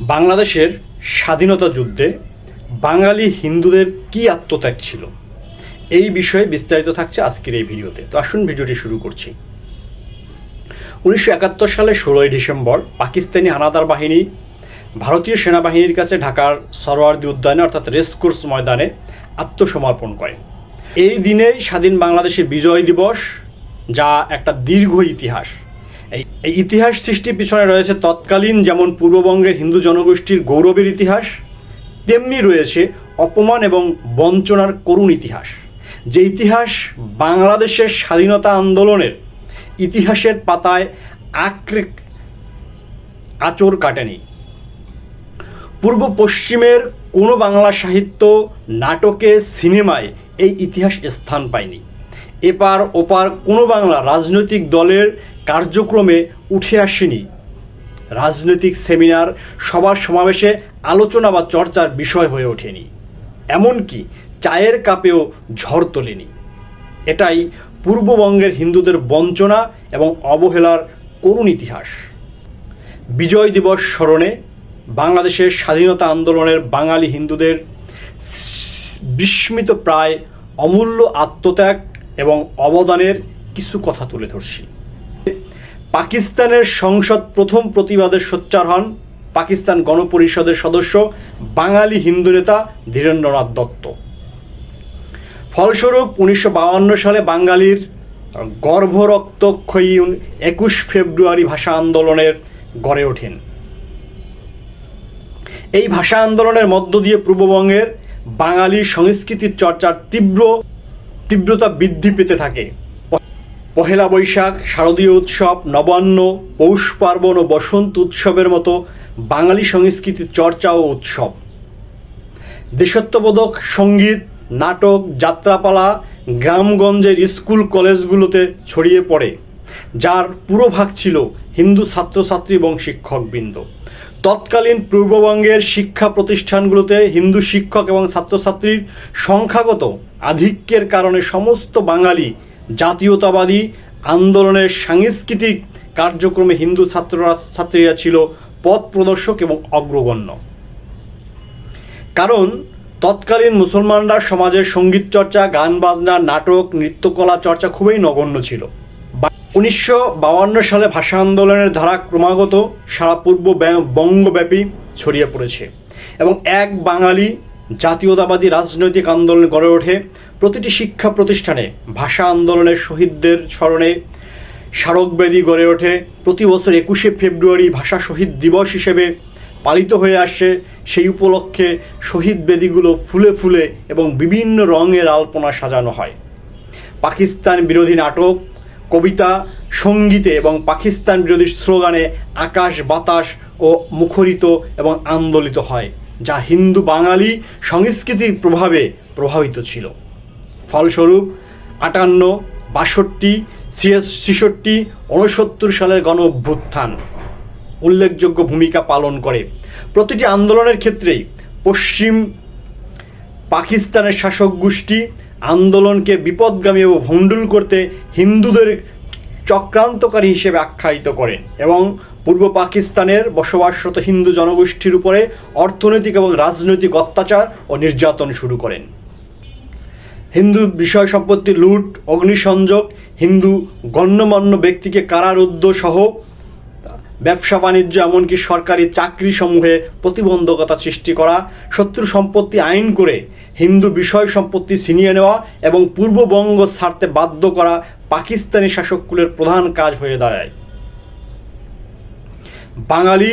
বাংলাদেশের স্বাধীনতা যুদ্ধে বাঙালি হিন্দুদের কি আত্মত্যাগ ছিল? এই বিষয়ে বিস্তারিত থাকছে আজকের এই ভিডিওতে। তো আসুন ভিডিওটি শুরু করছি। উনিশশো একাত্তর সালে ষোলোই ডিসেম্বর পাকিস্তানি হানাদার বাহিনী ভারতীয় সেনাবাহিনীর কাছে ঢাকার সরোয়ার্দি উদ্যানে, অর্থাৎ রেসকোর্স ময়দানে আত্মসমর্পণ করে। এই দিনেই স্বাধীন বাংলাদেশের বিজয় দিবস, যা একটা দীর্ঘ ইতিহাস। এই ইতিহাস সৃষ্টির পিছনে রয়েছে তৎকালীন যেমন পূর্ববঙ্গের হিন্দু জনগোষ্ঠীর গৌরবের ইতিহাস, তেমনি রয়েছে অপমান এবং বঞ্চনার করুণ ইতিহাস। যে ইতিহাস বাংলাদেশের স্বাধীনতা আন্দোলনের ইতিহাসের পাতায় আক্রে আচর কাটেনি। পূর্ব পশ্চিমের কোনো বাংলা সাহিত্য, নাটকে, সিনেমায় এই ইতিহাস স্থান পায়নি। এপার ওপার কোনো বাংলা রাজনৈতিক দলের কার্যক্রমে উঠে আসেনি। রাজনৈতিক সেমিনার সবার সমাবেশে আলোচনা বা চর্চার বিষয় হয়ে ওঠেনি। এমনকি চায়ের কাপেও ঝড় তোলেনি। এটাই পূর্ববঙ্গের হিন্দুদের বঞ্চনা এবং অবহেলার করুণ ইতিহাস। বিজয় দিবস স্মরণে বাংলাদেশের স্বাধীনতা আন্দোলনের বাঙালি হিন্দুদের বিস্মিত প্রায় অমূল্য আত্মত্যাগ এবং অবদানের কিছু কথা তুলে ধরছি। পাকিস্তানের সংসদ প্রথম প্রতিবাদের সোচ্চার হন পাকিস্তান গণপরিষদের সদস্য বাঙালি হিন্দু নেতা ধীরেন্দ্রনাথ দত্ত। ফলস্বরূপ উনিশশো সালে বাঙালির গর্ভরক্তক্ষয়ী একুশ ফেব্রুয়ারি ভাষা আন্দোলনের গড়ে ওঠেন। এই ভাষা আন্দোলনের মধ্য দিয়ে পূর্ববঙ্গের বাঙালি সংস্কৃতির চর্চার তীব্র তীব্রতা বৃদ্ধি পেতে থাকে। পহেলা বৈশাখ, শারদীয় উৎসব, নবান্ন, পৌষ পার্বণ ও বসন্ত উৎসবের মতো বাঙালি সংস্কৃতির চর্চা ও উৎসব। দেশত্ববোধক সংগীত, নাটক, যাত্রাপালা গ্রামগঞ্জের স্কুল কলেজগুলোতে ছড়িয়ে পড়ে, যার পুরো ভাগ ছিল হিন্দু ছাত্রছাত্রী এবং শিক্ষকবৃন্দ। তৎকালীন পূর্ববঙ্গের শিক্ষা প্রতিষ্ঠানগুলোতে হিন্দু শিক্ষক এবং ছাত্রছাত্রীর সংখ্যাগত আধিক্যের কারণে সমস্ত বাঙালি জাতীয়তাবাদী আন্দোলনের সাংস্কৃতিক কার্যক্রমে হিন্দু ছাত্ররা, ছাত্রীরা ছিল পথ প্রদর্শক এবং অগ্রগণ্য। কারণ তৎকালীন মুসলমানরা সমাজের সংগীত চর্চা, গান বাজনা, নাটক, নৃত্যকলা চর্চা খুবই নগণ্য ছিল। উনিশশো সালে ভাষা আন্দোলনের ধারা ক্রমাগত সারা পূর্ব বঙ্গব্যাপী ছড়িয়ে পড়েছে এবং এক বাঙালি জাতীয়তাবাদী রাজনৈতিক আন্দোলন গড়ে ওঠে প্রতিটি শিক্ষা প্রতিষ্ঠানে ভাষা আন্দোলনের শহীদদের স্মরণে স্মারকবেদী গড়ে ওঠে। প্রতি বছর একুশে ফেব্রুয়ারি ভাষা শহীদ দিবস হিসেবে পালিত হয়ে আসছে সেই উপলক্ষে শহীদ বেদিগুলো ফুলে ফুলে এবং বিভিন্ন রঙের আলপনা সাজানো হয়। পাকিস্তান বিরোধী নাটক, কবিতা, সঙ্গীতে এবং পাকিস্তান বিরোধী স্লোগানে আকাশ, বাতাস ও মুখরিত এবং আন্দোলিত হয়, যা হিন্দু বাঙালি সংস্কৃতির প্রভাবে প্রভাবিত ছিল। ফলস্বরূপ আটান্ন, বাষট্টি ছেষট্টি উনসত্তর সালের গণ অভ্যুত্থান উল্লেখযোগ্য ভূমিকা পালন করে। প্রতিটি আন্দোলনের ক্ষেত্রেই পশ্চিম পাকিস্তানের শাসক গোষ্ঠী আন্দোলনকে বিপদগামী ও ভণ্ডুল করতে হিন্দুদের চক্রান্তকারী হিসেবে আখ্যায়িত করেন এবং পূর্ব পাকিস্তানের বসবাসরত হিন্দু জনগোষ্ঠীর উপরে অর্থনৈতিক এবং রাজনৈতিক অত্যাচার ও নির্যাতন শুরু করেন। হিন্দু বিষয় সম্পত্তি লুট, অগ্নিসংযোগ, হিন্দু গণ্যমান্য ব্যক্তিকে কারারুদ্ধ সহ ব্যবসা বাণিজ্য এমনকি সরকারি চাকরি সমূহে প্রতিবন্ধকতা সৃষ্টি করা, শত্রু সম্পত্তি আইন করে হিন্দু বিষয় সম্পত্তি ছিনিয়ে নেওয়া এবং পূর্ববঙ্গ ছাড়তে বাধ্য করা পাকিস্তানি শাসককুলের প্রধান কাজ হয়ে দাঁড়ায়। বাঙালি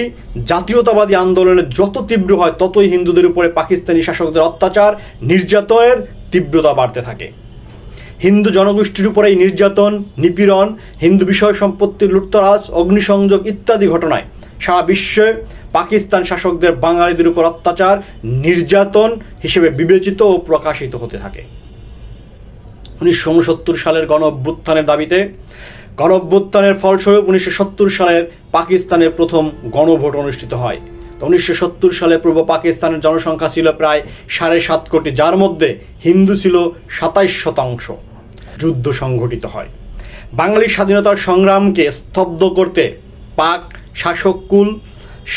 জাতীয়তাবাদী আন্দোলনে যত তীব্র হয় ততই হিন্দুদের উপরে পাকিস্তানি শাসকদের অত্যাচার, নির্যাতনের তীব্রতা বাড়তে থাকে। হিন্দু জনগোষ্ঠীর উপরে এই নির্যাতন, নিপীড়ন, হিন্দু বিষয় সম্পত্তির লুটতরাজ, অগ্নিসংযোগ ইত্যাদি ঘটনায় সারা বিশ্বে পাকিস্তান শাসকদের বাঙালিদের উপর অত্যাচার, নির্যাতন হিসেবে বিবেচিত ও প্রকাশিত হতে থাকে। উনিশশো উনসত্তর সালের গণ অভ্যুত্থানের দাবিতে গণ অভ্যুত্থানের ফলস্বরূপ উনিশশো সত্তর সালের পাকিস্তানের প্রথম গণভোট অনুষ্ঠিত হয়। উনিশশো সত্তর সালে পূর্ব পাকিস্তানের জনসংখ্যা ছিল প্রায় সাড়ে সাত কোটি, যার মধ্যে হিন্দু ছিল সাতাইশ শতাংশ। যুদ্ধ সংঘটিত হয়। বাঙালি স্বাধীনতার সংগ্রামকে স্তব্ধ করতে পাক শাসককুল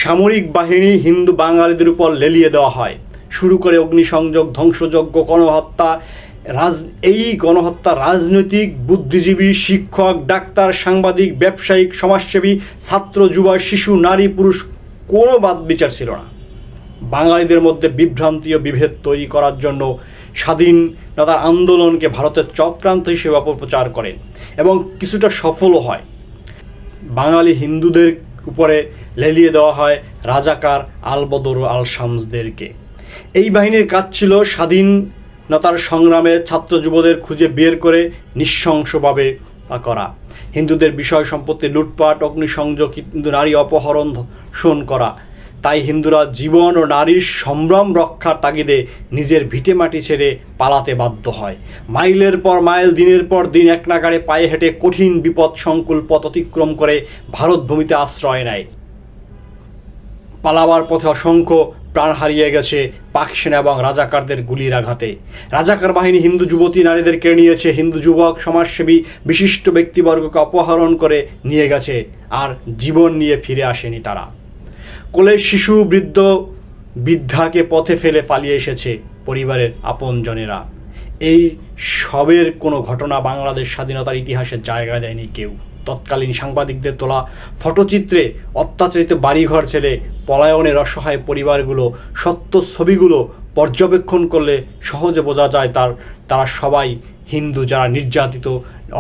সামরিক বাহিনী হিন্দু বাঙালিদের উপর লেলিয়ে দেওয়া হয়। শুরু করে অগ্নিসংযোগ, ধ্বংসযজ্ঞ, গণহত্যা, রাজ, এই গণহত্যা রাজনৈতিক, বুদ্ধিজীবী, শিক্ষক, ডাক্তার, সাংবাদিক, ব্যবসায়িক, সমাজসেবী, ছাত্র, যুবা, শিশু, নারী, পুরুষ কোনো বাদ বিচার ছিল না। বাঙালিদের মধ্যে বিভ্রান্তি ও বিভেদ তৈরি করার জন্য স্বাধীনতা আন্দোলনকে ভারতের চক্রান্ত হিসেবে অপপ্রচার করেন এবং কিছুটা সফলও হয়। বাঙালি হিন্দুদের উপরে লেলিয়ে দেওয়া হয় রাজাকার আলবদর ও আল শামসদেরকে এই বাহিনীর কাজ ছিল স্বাধীনতার সংগ্রামে ছাত্র যুবদের খুঁজে বের করে নৃশংসভাবে করা। হিন্দুদের বিষয় সম্পত্তি লুটপাট, অগ্নিসংযোগ, হিন্দু নারী অপহরণ ধর্ষণ করা। তাই হিন্দুরা জীবন ও নারীর সম্ভ্রম রক্ষার তাগিদে নিজের ভিটে মাটি ছেড়ে পালাতে বাধ্য হয়। মাইলের পর মাইল, দিনের পর দিন এক নাগাড়ে পায়ে হেঁটে কঠিন বিপদ সংকুল পথ অতিক্রম করে ভারত ভূমিতে আশ্রয় নেয়। পালাবার পথে অসংখ্য প্রাণ হারিয়ে গেছে পাক সেনা এবং রাজাকারদের গুলির আঘাতে। রাজাকার বাহিনী হিন্দু যুবতী নারীদের কেড়ে নিয়েছে। হিন্দু যুবক, সমাজসেবী, বিশিষ্ট ব্যক্তিবর্গকে অপহরণ করে নিয়ে গেছে আর জীবন নিয়ে ফিরে আসেনি তারা। কোলের শিশু, বৃদ্ধ বৃদ্ধাকে পথে ফেলে পালিয়ে এসেছে পরিবারের আপনজনেরা। এই সবের কোনো ঘটনা বাংলাদেশ স্বাধীনতার ইতিহাসে জায়গা দেয়নি কেউ। তৎকালীন সাংবাদিকদের তোলা ফটোচিত্রে অত্যাচারিত বাড়িঘর ছেড়ে পলায়নের অসহায় পরিবারগুলো, সত্য ছবিগুলো পর্যবেক্ষণ করলে সহজে বোঝা যায় তার, তারা সবাই হিন্দু যারা নির্যাতিত,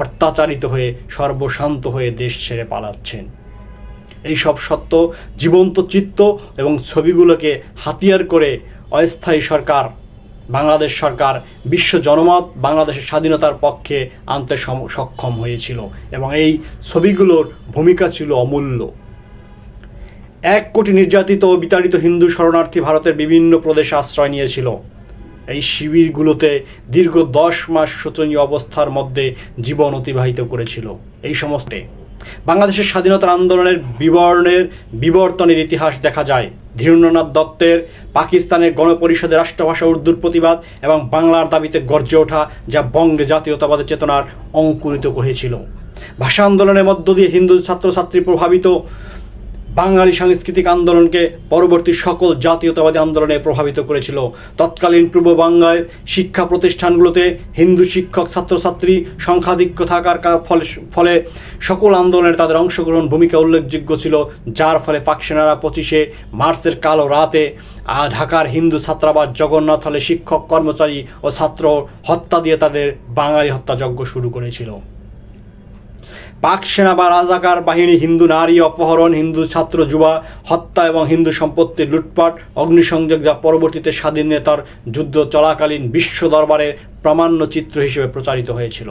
অত্যাচারিত হয়ে সর্বশান্ত হয়ে দেশ ছেড়ে পালাচ্ছেন। এই সব সত্য, জীবন্ত চিত্ত এবং ছবিগুলোকে হাতিয়ার করে অস্থায়ী সরকার বাংলাদেশ সরকার বিশ্ব জনমত বাংলাদেশের স্বাধীনতার পক্ষে আনতে সক্ষম হয়েছিল এবং এই ছবিগুলোর ভূমিকা ছিল অমূল্য। এক কোটি নির্যাতিত ও বিতাড়িত হিন্দু শরণার্থী ভারতের বিভিন্ন প্রদেশে আশ্রয় নিয়েছিল। এই শিবিরগুলোতে দীর্ঘ দশ মাস শোচনীয় অবস্থার মধ্যে জীবন অতিবাহিত করেছিল। এই সমস্ত বাংলাদেশের স্বাধীনতা আন্দোলনের বিবরণের বিবর্তনের ইতিহাস দেখা যায়। ধীরেন্দ্রনাথ দত্তের পাকিস্তানের গণপরিষদের রাষ্ট্রভাষা উর্দুর প্রতিবাদ এবং বাংলার দাবিতে গর্জে ওঠা যা বঙ্গে জাতীয়তাবাদের চেতনার অঙ্কুরিত করেছিল। ভাষা আন্দোলনের মধ্য দিয়ে হিন্দু ছাত্রছাত্রী প্রভাবিত বাঙালি সাংস্কৃতিক আন্দোলনকে পরবর্তী সকল জাতীয়তাবাদী আন্দোলনে প্রভাবিত করেছিল। তৎকালীন পূর্ব বাংলায় শিক্ষা প্রতিষ্ঠানগুলোতে হিন্দু শিক্ষক, ছাত্রছাত্রী সংখ্যাধিক্য থাকার ফলে ফলে সকল আন্দোলনে তাদের অংশগ্রহণ ভূমিকা উল্লেখযোগ্য ছিল, যার ফলে পাকসেনারা পঁচিশে মার্চের কালো রাতে ঢাকার হিন্দু ছাত্রাবাস জগন্নাথ হলে শিক্ষক, কর্মচারী ও ছাত্র হত্যা দিয়ে তাদের বাঙালি হত্যাযজ্ঞ শুরু করেছিল। পাক সেনা বা রাজাকার বাহিনী, হিন্দু নারী অপহরণ, হিন্দু ছাত্র যুবা হত্যা এবং হিন্দু সম্পত্তির লুটপাট, অগ্নিসংযোগ যা পরবর্তীতে স্বাধীন নেতার যুদ্ধ চলাকালীন বিশ্ব দরবারে প্রামাণ্য চিত্র হিসেবে প্রচারিত হয়েছিল।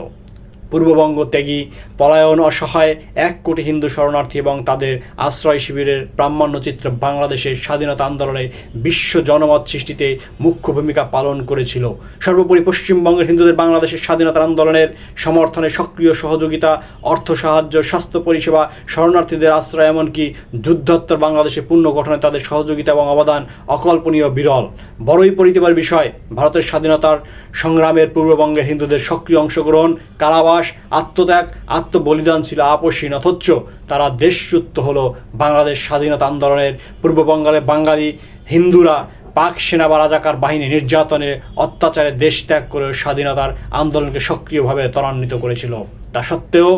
পূর্ববঙ্গ ত্যাগী, পলায়ন অসহায়, এক কোটি হিন্দু শরণার্থী এবং তাদের আশ্রয় শিবিরের প্রামাণ্য চিত্র বাংলাদেশের স্বাধীনতা আন্দোলনে বিশ্ব জনমত সৃষ্টিতে মুখ্য ভূমিকা পালন করেছিল। সর্বোপরি পশ্চিমবঙ্গের হিন্দুদের বাংলাদেশের স্বাধীনতা আন্দোলনের সমর্থনে সক্রিয় সহযোগিতা, অর্থ সাহায্য, স্বাস্থ্য পরিষেবা, শরণার্থীদের আশ্রয় এমনকি যুদ্ধোত্তর বাংলাদেশে পুনর্গঠনে তাদের সহযোগিতা এবং অবদান অকল্পনীয় বিরল। বড়ই পরিতিবার বিষয়, ভারতের স্বাধীনতার সংগ্রামের পূর্ববঙ্গে হিন্দুদের সক্রিয় অংশগ্রহণ, কারাবাস আত্মত্যাগ, আত্মবলিদান ছিল আপসীন। অথচ তারা দেশচ্যুত হলো বাংলাদেশ স্বাধীনতা আন্দোলনের পূর্ববঙ্গের বাঙালি, হিন্দুরা, পাক সেনা বা রাজাকার বাহিনী নির্যাতনে অত্যাচারে দেশ ত্যাগ করে স্বাধীনতার আন্দোলনকে সক্রিয়ভাবে ত্বরান্বিত করেছিল। তা সত্ত্বেও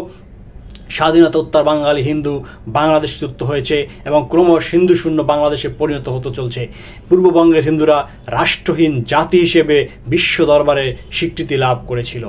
স্বাধীনতা উত্তর বাঙালি হিন্দু বাংলাদেশ যুক্ত হয়েছে এবং ক্রমশ হিন্দু শূন্য বাংলাদেশে পরিণত হতে চলছে। পূর্ববঙ্গের হিন্দুরা রাষ্ট্রহীন জাতি হিসেবে বিশ্ব দরবারে স্বীকৃতি লাভ করেছিল।